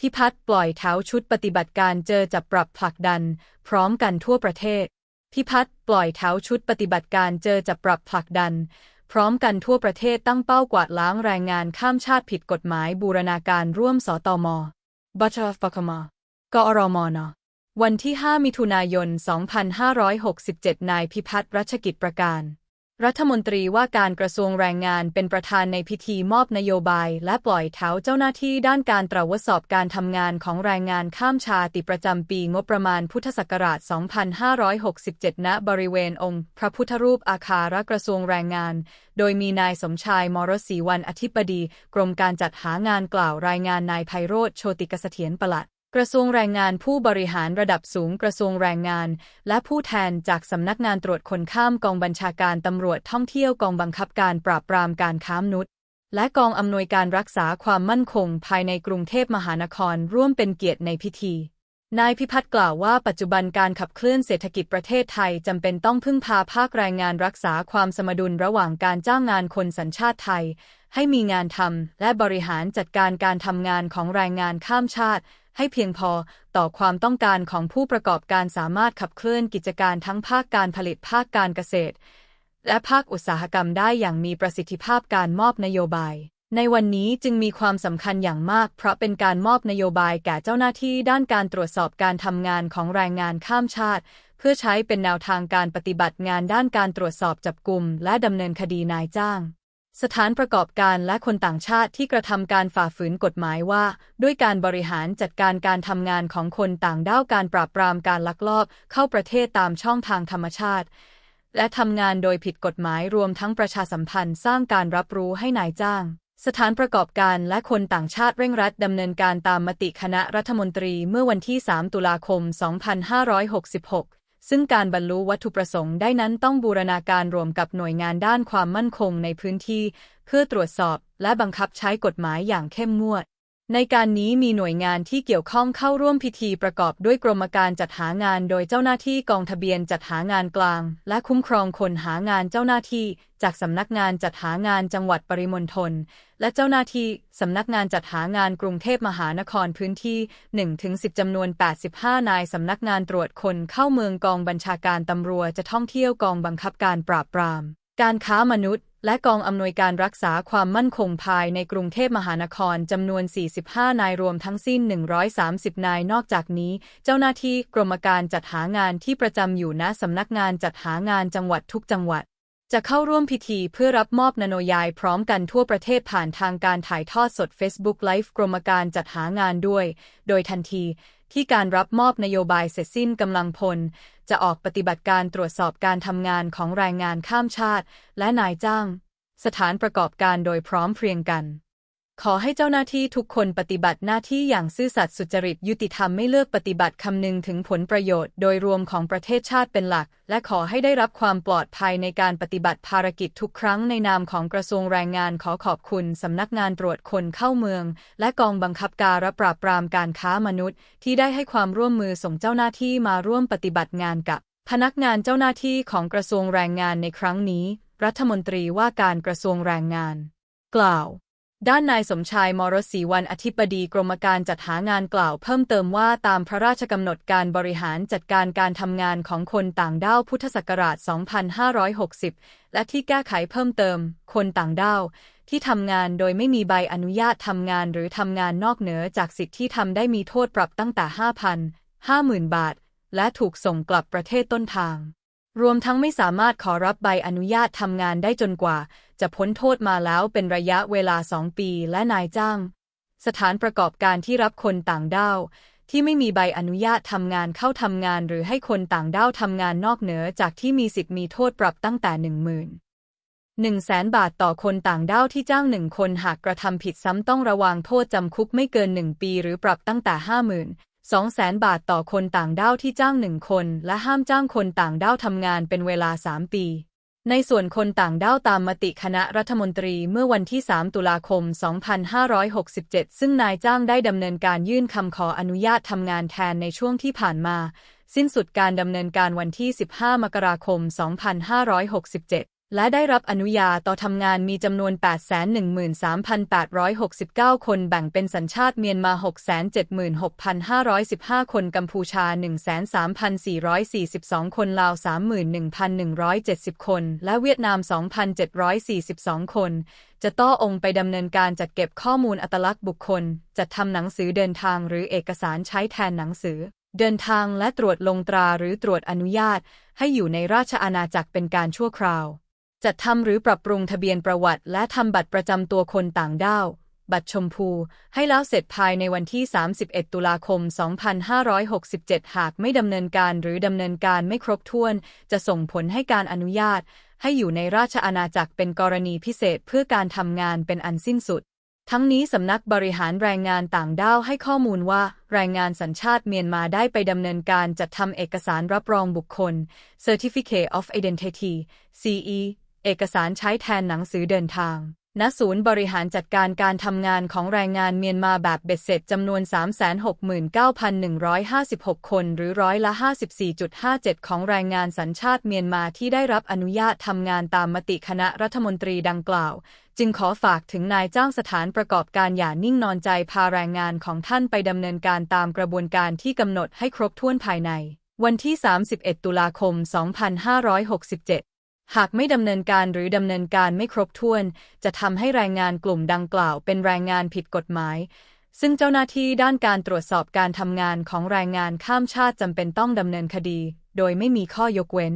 พิพัฒน์ปล่อยเท้าชุดปฏิบัติการเจอจับปรับผลักดัน พร้อมกันทั่วประเทศ พิพัฒน์ปล่อยเท้าชุดปฏิบัติการเจอจับปรับผลักดัน พร้อมกันทั่วประเทศตั้งเป้ากวาดล้างแรงงานข้ามชาติผิดกฎหมายบูรณาการร่วมสตมบัชฟกมกอรมนวันที่ 5 มิถุนายน 2567 นายพิพัฒน์รัชกิจประการ รัฐมนตรีว่าการกระทรวงแรงงานเป็นประธานในพิธีมอบนโยบาย และปล่อยเท้าเจ้าหน้าที่ด้านการตรวจสอบการทำงานของแรงงานข้ามชาติประจำปีงบประมาณพุทธศักราช 2567 ณ บริเวณองค์ พระพุทธรูปอาคารกระทรวงแรงงาน โดยมีนายสมชายมรศรีวันอธิบดี กรมการจัดหางานกล่าวรายงานนายไพโรธโชติกเสถียรปลัด กระทรวงแรงงานผู้บริหารระดับสูงกระทรวงแรงงาน และผู้แทนจากสำนักงานตรวจคนข้ามกองบัญชาการตำรวจท่องเที่ยวกองบังคับการปราบปรามการค้ามนุษย์ และกองอำนวยการรักษาความมั่นคงภายในกรุงเทพมหานครร่วมเป็นเกียรติในพิธีนายพิพัฒน์กล่าวว่าปัจจุบันการขับเคลื่อนเศรษฐกิจประเทศไทยจำเป็นต้องพึ่งพาภาคแรงงานรักษาความสมดุลระหว่างการจ้างงานคนสัญชาติไทย ให้มีงานทำและบริหารจัดการการทำงานของแรงงานข้ามชาติ ให้เพียงพอต่อความต้องการของผู้ประกอบการสามารถขับเคลื่อนกิจการทั้งภาคการผลิตภาคการเกษตร และภาคอุตสาหกรรมได้อย่างมีประสิทธิภาพการมอบนโยบาย ในวันนี้จึงมีความสำคัญอย่างมาก เพราะเป็นการมอบนโยบายแก่เจ้าหน้าที่ด้านการตรวจสอบการทำงานของแรงงานข้ามชาติ เพื่อใช้เป็นแนวทางการปฏิบัติงานด้านการตรวจสอบจับกลุ่มและดำเนินคดีนายจ้าง สถานประกอบการและคนต่างชาติที่กระทำการฝ่าฝืนกฎหมายว่า ด้วยการบริหารจัดการการทำงานของคนต่างด้าวการปราบปรามการลักลอบ เข้าประเทศตามช่องทางธรรมชาติ และทำงานโดยผิดกฎหมายรวมทั้งประชาสัมพันธ์สร้างการรับรู้ให้นายจ้าง สถานประกอบการและคนต่างชาติเร่งรัดดำเนินการตามมติคณะรัฐมนตรีเมื่อวันที่ 3 ตุลาคม 2566 ซึ่งการบรรลุวัตถุประสงค์ได้นั้นต้องบูรณาการรวมกับหน่วยงานด้านความมั่นคงในพื้นที่ เพื่อตรวจสอบและบังคับใช้กฎหมายอย่างเข้มงวด ในการนี้มีหน่วยงานที่เกี่ยวข้องเข้าร่วมพิธีประกอบด้วยกรมการจัดหางานโดยเจ้าหน้าที่กองทะเบียนจัดหางานกลาง และคุ้มครองคนหางานเจ้าหน้าที่จากสำนักงานจัดหางานจังหวัดปริมณฑลและเจ้าหน้าที่สำนักงานจัดหางานกรุงเทพมหานครพื้นที่ 1-10 จำนวน 85 นายสำนักงานตรวจคนเข้าเมืองกองบัญชาการตำรวจจะท่องเที่ยวกองบังคับการปราบปราม การค้ามนุษย์ และกองอำนวยการรักษาความมั่นคงภายในกรุงเทพมหานครจำนวน 45 นายรวมทั้งสิ้น 130 นายนอกจากนี้ เจ้าหน้าที่กรมการจัดหางานที่ประจำอยู่ณสำนักงานจัดหางานจังหวัดทุกจังหวัด จะเข้าร่วมพิธีเพื่อรับมอบนโนยายพร้อมกันทั่วประเทศผ่านทางการถ่ายทอดสด Facebook Live กรมการจัดหางานด้วย โดยทันที ที่การรับมอบนโยบายเสร็จสิ้นกำลังพล จะออกปฏิบัติการตรวจสอบการทำงานของแรงงานข้ามชาติ และนายจ้าง สถานประกอบการโดยพร้อมเพรียงกัน ขอให้เจ้าหน้าที่ทุกคนปฏิบัติหน้าที่อย่างซื่อสัตย์สุจริตยุติธรรมไม่เลือกปฏิบัติคำนึงถึงผลประโยชน์โดยรวมของประเทศชาติเป็นหลัก และขอให้ได้รับความปลอดภัยในการปฏิบัติภารกิจทุกครั้งในนามของกระทรวงแรงงานขอขอบคุณสำนักงานตรวจคนเข้าเมือง และกองบังคับการปราบปรามการค้ามนุษย์ ที่ได้ให้ความร่วมมือส่งเจ้าหน้าที่มาร่วมปฏิบัติงานกับ พนักงานเจ้าหน้าที่ของกระทรวงแรงงานในครั้งนี้ รัฐมนตรีว่าการกระทรวงแรงงาน กล่าว ด้านนายสมชายมรศรีวันอธิบดีกรมการจัดหางานกล่าวเพิ่มเติมว่าตามพระราชกำหนดการบริหารจัดการการทำงานของคนต่างด้าวพุทธศักราช 2560 และที่แก้ไขเพิ่มเติม คนต่างด้าวที่ทำงานโดยไม่มีใบอนุญาตทำงานหรือทำงานนอกเหนือจากสิทธิที่ทำได้มีโทษปรับตั้งแต่ 5,000 50,000 บาท และถูกส่งกลับประเทศต้นทาง รวมทั้งไม่สามารถขอรับใบอนุญาตทำงานได้จนกว่า จะพ้นโทษมาแล้วเป็นระยะเวลาสองปีและนายจ้าง สถานประกอบการที่รับคนต่างด้าวที่ไม่มีใบอนุญาตทำงานเข้าทำงานหรือให้คนต่างด้าวทำงานนอกเหนือจากที่มีสิทธิ์มีโทษปรับตั้งแต่หนึ่งหมื่นหนึ่งแสนบาทต่อคนต่างด้าวที่จ้างหนึ่งคนหากกระทำผิดซ้ำต้องระวังโทษจำคุกไม่เกินหนึ่งปีหรือปรับตั้งแต่ห้าหมื่น 200,000 บาทต่อคนต่างด้าวที่จ้างหนึ่งคน และห้ามจ้างคนต่างด้าวทำงานเป็นเวลา 3 ปี ในส่วนคนต่างด้าวตามมติคณะรัฐมนตรีเมื่อวันที่ 3 ตุลาคม 2567 ซึ่งนายจ้างได้ดำเนินการยื่นคำขออนุญาตทำงานแทนในช่วงที่ผ่านมา สิ้นสุดการดำเนินการวันที่ 15 มกราคม 2567 และได้รับอนุญาต่อทำงานมีจำนวน 813,869 คนแบ่งเป็นสัญชาติเมียนมา 676,515 คนกัมพูชา 13,442 คนลาว 31,170 คน และเวียดนาม 2,742 คน จะต้อองค์ไปดำเนินการจัดเก็บข้อมูลอัตลักษณ์บุคคล จัดทำหนังสือเดินทางหรือเอกสารใช้แทนหนังสือเดินทางและตรวจลงตราหรือตรวจอนุญาต ให้อยู่ในราชอาณาจักรเป็นการชั่วคราว จัดทำหรือปรับปรุงทะเบียนประวัติ และทำบัตรประจำตัวคนต่างด้าว บัตรชมพู ให้แล้วเสร็จภายในวันที่ 31 ตุลาคม 2567 หากไม่ดำเนินการหรือดำเนินการไม่ครบถ้วน จะส่งผลให้การอนุญาต ให้อยู่ในราชอาณาจักรเป็นกรณีพิเศษเพื่อการทำงานเป็นอันสิ้นสุดทั้งนี้สำนักบริหารแรงงานต่างด้าวให้ข้อมูลว่า แรงงานสัญชาติเมียนมาได้ไปดำเนินการจัดทำเอกสารรับรองบุคคล Certificate of Identity CE เอกสารใช้แทนหนังสือเดินทางณศูนย์บริหารจัดการการทำงานของแรงงานเมียนมาแบบเบ็ดเสร็จจำนวน 369,156 คนหรือร้อยละ 54.57 ของแรงงานสัญชาติเมียนมาที่ได้รับอนุญาตทำงานตามมติคณะรัฐมนตรีดังกล่าว จึงขอฝากถึงนายจ้างสถานประกอบการอย่านิ่งนอนใจพาแรงงานของท่านไปดำเนินการตามกระบวนการที่กำหนดให้ครบถ้วนภายใน วันที่ 31 ตุลาคม 2567 หากไม่ดำเนินการหรือดำเนินการไม่ครบถ้วน จะทำให้แรงงานกลุ่มดังกล่าวเป็นแรงงานผิดกฎหมาย ซึ่งเจ้าหน้าที่ด้านการตรวจสอบการทำงานของแรงงานข้ามชาติจำเป็นต้องดำเนินคดี โดยไม่มีข้อยกเว้น